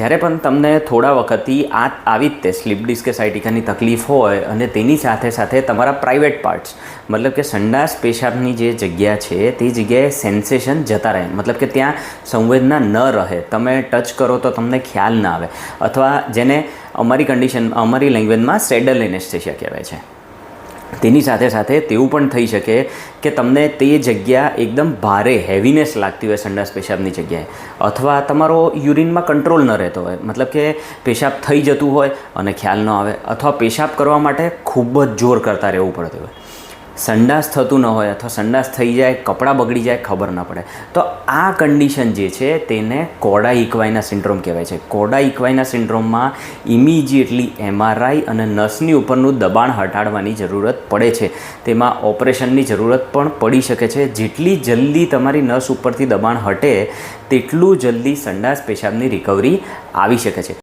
જ્યારે પણ તમને થોડા વખતથી આ આવી જ તે સ્લીપ ડિસ્ક તકલીફ હોય અને તેની સાથે સાથે તમારા પ્રાઇવેટ પાર્ટ્સ, મતલબ કે સંડાસ પેશાબની જે જગ્યા છે, તે જગ્યાએ સેન્સેશન જતા રહે. મતલબ કે ત્યાં સંવેદના ન રહે. તમે ટચ કરો તો તમને ખ્યાલ ના આવે. અથવા જેને અમારી કન્ડિશન અમારી લેંગ્વેજમાં સેડલ એનેસ્થેશિયા કહેવાય છે. તેની સાથે સાથે તેવું પણ થઈ શકે કે તમને તે જગ્યા એકદમ ભારે હેવીનેસ લાગતી હોય સંડાસ પેશાબની જગ્યાએ. અથવા તમારો યુરિનમાં કંટ્રોલ ન રહેતો હોય. મતલબ કે પેશાબ થઈ જતું હોય અને ખ્યાલ ન આવે. અથવા પેશાબ કરવા માટે ખૂબ જ જોર કરતા રહેવું પડતું હોય. સંડાસ થતું ન હોય અથવા સંડાસ થઈ જાય, કપડાં બગડી જાય, ખબર ન પડે. તો આ કન્ડિશન જે છે તેને કોડા ઇક્વાઇના સિન્ડ્રોમ કહેવાય છે. કોડા ઇક્વાઇના સિન્ડ્રોમમાં ઇમિજિએટલી એમઆરઆઈ અને નસની ઉપરનું દબાણ હટાડવાની જરૂરત પડે છે. તેમાં ઓપરેશનની જરૂરત પણ પડી શકે છે. જેટલી જલ્દી તમારી નસ ઉપરથી દબાણ હટે, તેટલું જલ્દી સંડાસ પેશાબની રિકવરી આવી શકે છે.